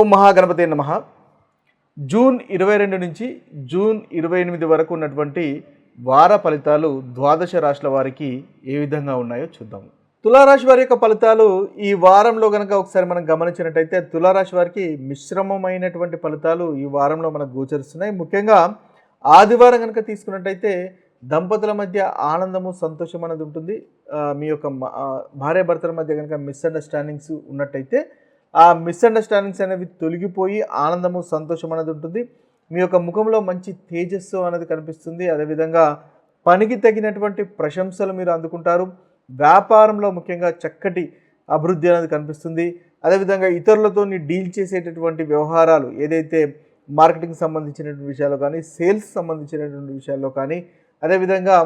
ఓం మహాగణపతి నమ. జూన్ ఇరవై రెండు నుంచి జూన్ ఇరవై ఎనిమిది వరకు ఉన్నటువంటి వార ఫలితాలు ద్వాదశ రాశుల వారికి ఏ విధంగా ఉన్నాయో చూద్దాం. తులారాశి వారి యొక్క ఫలితాలు ఈ వారంలో కనుక ఒకసారి మనం గమనించినట్టయితే తులారాశి వారికి మిశ్రమమైనటువంటి ఫలితాలు ఈ వారంలో మనకు గోచరిస్తున్నాయి. ముఖ్యంగా ఆదివారం కనుక తీసుకున్నట్టయితే దంపతుల మధ్య ఆనందము సంతోషం అనేది ఉంటుంది. మీ యొక్క భార్యాభర్తల మధ్య కనుక మిస్అండర్స్టాండింగ్స్ ఉన్నట్టయితే ఆ మిస్అండర్స్టాండింగ్స్ అనేవి తొలగిపోయి ఆనందము సంతోషం అనేది ఉంటుంది. మీ యొక్క ముఖంలో మంచి తేజస్సు అనేది కనిపిస్తుంది. అదేవిధంగా పనికి తగినటువంటి ప్రశంసలు మీరు అందుకుంటారు. వ్యాపారంలో ముఖ్యంగా చక్కటి అభివృద్ధి అనేది కనిపిస్తుంది. అదేవిధంగా ఇతరులతో డీల్ చేసేటటువంటి వ్యవహారాలు ఏదైతే మార్కెటింగ్ సంబంధించినటువంటి విషయాల్లో కానీ సేల్స్ సంబంధించినటువంటి విషయాల్లో కానీ అదేవిధంగా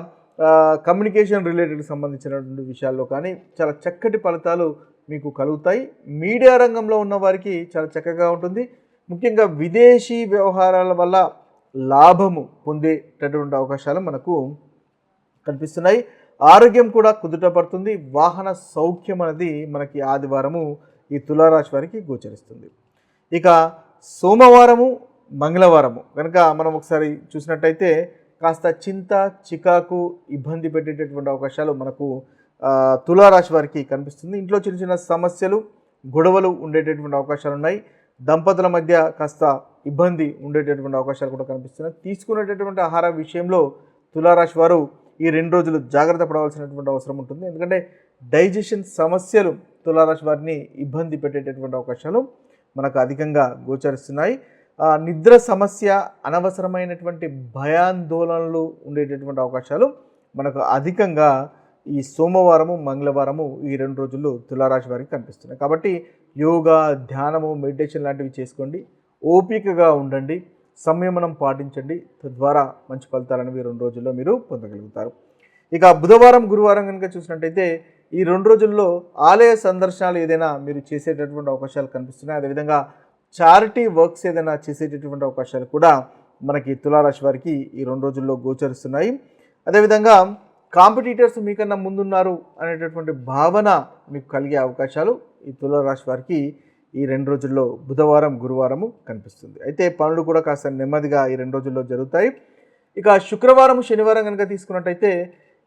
కమ్యూనికేషన్ రిలేటెడ్ సంబంధించినటువంటి విషయాల్లో కానీ చాలా చక్కటి ఫలితాలు మీకు కలుగుతాయి. మీడియా రంగంలో ఉన్న వారికి చాలా చక్కగా ఉంటుంది. ముఖ్యంగా విదేశీ వ్యవహారాల వల్ల లాభము పొందేటటువంటి అవకాశాలు మనకు కనిపిస్తున్నాయి. ఆరోగ్యం కూడా కుదుట పడుతుంది. వాహన సౌఖ్యం అనేది మనకి ఆదివారము ఈ తులారాశి వారికి గోచరిస్తుంది. ఇక సోమవారము మంగళవారము. కనుక మనం ఒకసారి చూసినట్టయితే కాస్త చింత చికాకు ఇబ్బంది పెట్టేటటువంటి అవకాశాలు మనకు తులారాశి వారికి కనిపిస్తుంది. ఇంట్లో చిన్న చిన్న సమస్యలు గొడవలు ఉండేటటువంటి అవకాశాలు ఉన్నాయి. దంపతుల మధ్య కాస్త ఇబ్బంది ఉండేటటువంటి అవకాశాలు కూడా కనిపిస్తున్నాయి. తీసుకునేటటువంటి ఆహార విషయంలో తులారాశి వారు ఈ రెండు రోజులు జాగ్రత్త పడవలసినటువంటి అవసరం ఉంటుంది. ఎందుకంటే డైజెషన్ సమస్యలు తులారాశి వారిని ఇబ్బంది పెట్టేటటువంటి అవకాశాలు మనకు అధికంగా గోచరిస్తున్నాయి. నిద్ర సమస్య అనవసరమైనటువంటి భయాందోళనలు ఉండేటటువంటి అవకాశాలు మనకు అధికంగా ఈ సోమవారము మంగళవారము ఈ రెండు రోజుల్లో తులారాశి వారికి కనిపిస్తున్నాయి. కాబట్టి యోగా ధ్యానము మెడిటేషన్ లాంటివి చేసుకోండి. ఓపికగా ఉండండి. సంయమనం పాటించండి. తద్వారా మంచి ఫలితాలను ఈ రెండు రోజుల్లో మీరు పొందగలుగుతారు. ఇక బుధవారం గురువారం కనుక చూసినట్టయితే ఈ రెండు రోజుల్లో ఆలయ సందర్శనాలు ఏదైనా మీరు చేసేటటువంటి అవకాశాలు కనిపిస్తున్నాయి. అదేవిధంగా చారిటీ వర్క్స్ ఏదైనా చేసేటటువంటి అవకాశాలు కూడా మనకి తులారాశి వారికి ఈ రెండు రోజుల్లో గోచరిస్తున్నాయి. అదేవిధంగా కాంపిటీటర్స్ మీకన్నా ముందున్నారు అనేటటువంటి భావన మీకు కలిగే అవకాశాలు ఈ తులారాశి వారికి ఈ రెండు రోజుల్లో బుధవారం గురువారము కనిపిస్తుంది. అయితే పనులు కూడా కాస్త నెమ్మదిగా ఈ రెండు రోజుల్లో జరుగుతాయి. ఇక శుక్రవారం శనివారం కనుక తీసుకున్నట్టయితే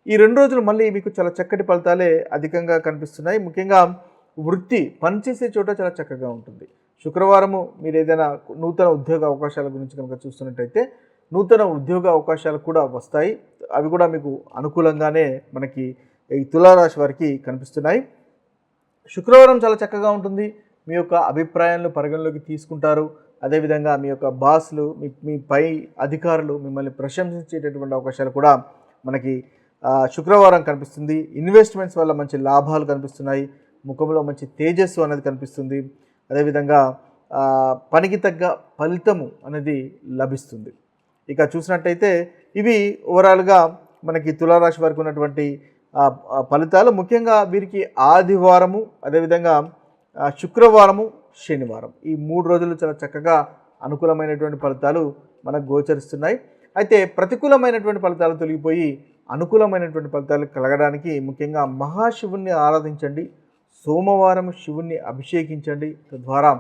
ఈ రెండు రోజులు మళ్ళీ మీకు చాలా చక్కటి ఫలితాలే అధికంగా కనిపిస్తున్నాయి. ముఖ్యంగా వృత్తి పనిచేసే చోట చాలా చక్కగా ఉంటుంది. శుక్రవారము మీరు ఏదైనా నూతన ఉద్యోగ అవకాశాల గురించి కనుక చూస్తున్నట్టయితే నూతన ఉద్యోగ అవకాశాలు కూడా వస్తాయి. అవి కూడా మీకు అనుకూలంగానే మనకి ఈ తులారాశి వారికి కనిపిస్తున్నాయి. శుక్రవారం చాలా చక్కగా ఉంటుంది. మీ యొక్క అభిప్రాయాలను పరిగణలోకి తీసుకుంటారు. అదేవిధంగా మీ యొక్క బాస్లు మీ మీ పై అధికారులు మిమ్మల్ని ప్రశంసించేటటువంటి అవకాశాలు కూడా మనకి శుక్రవారం కనిపిస్తుంది. ఇన్వెస్ట్మెంట్స్ వల్ల మంచి లాభాలు కనిపిస్తున్నాయి. ముఖంలో మంచి తేజస్సు అనేది కనిపిస్తుంది. అదేవిధంగా పనికి తగ్గ ఫలితము అనేది లభిస్తుంది. ఇక చూసినట్టయితే ఇవి ఓవరాల్గా మనకి తులారాశి వారికి ఉన్నటువంటి ఫలితాలు. ముఖ్యంగా వీరికి ఆదివారము అదేవిధంగా శుక్రవారము శనివారం. ఈ మూడు రోజులు చాలా చక్కగా అనుకూలమైనటువంటి ఫలితాలు మనకు గోచరిస్తున్నాయి. అయితే ప్రతికూలమైనటువంటి ఫలితాలు తొలగిపోయి అనుకూలమైనటువంటి ఫలితాలు కలగడానికి ముఖ్యంగా మహాశివుణ్ణి ఆరాధించండి. సోమవారం శివుణ్ణి అభిషేకించండి. తద్వారా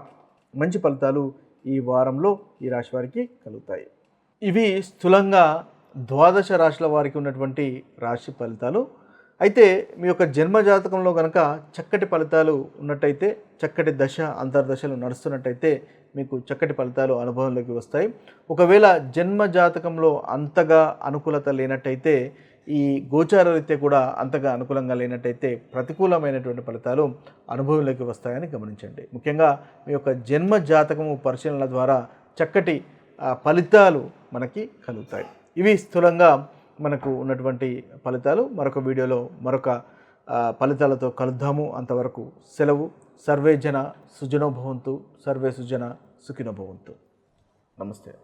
మంచి ఫలితాలు ఈ వారంలో ఈ రాశి వారికి కలుగుతాయి. ఇవి స్థూలంగా ద్వాదశ రాశుల వారికి ఉన్నటువంటి రాశి ఫలితాలు. అయితే మీ యొక్క జన్మ జాతకంలో కనుక చక్కటి ఫలితాలు ఉన్నట్టయితే చక్కటి దశ అంతర్దశలు నడుస్తున్నట్టయితే మీకు చక్కటి ఫలితాలు అనుభవంలోకి వస్తాయి. ఒకవేళ జన్మ జాతకంలో అంతగా అనుకూలత లేనట్టయితే ఈ గోచార రీత్యా కూడా అంతగా అనుకూలంగా లేనట్టయితే ప్రతికూలమైనటువంటి ఫలితాలు అనుభవంలోకి వస్తాయని గమనించండి. ముఖ్యంగా మీ యొక్క జన్మ జాతకము పరిశీలనల ద్వారా చక్కటి ఫలితాలు మనకి కలుగుతాయి. ఇవి స్థూలంగా మనకు ఉన్నటువంటి ఫలితాలు. మరొక వీడియోలో మరొక ఫలితాలతో కలుద్దాము. అంతవరకు సెలవు. సర్వే జన సుజనోభవంతు సర్వే సుజన సుఖినోభవంతు నమస్తే.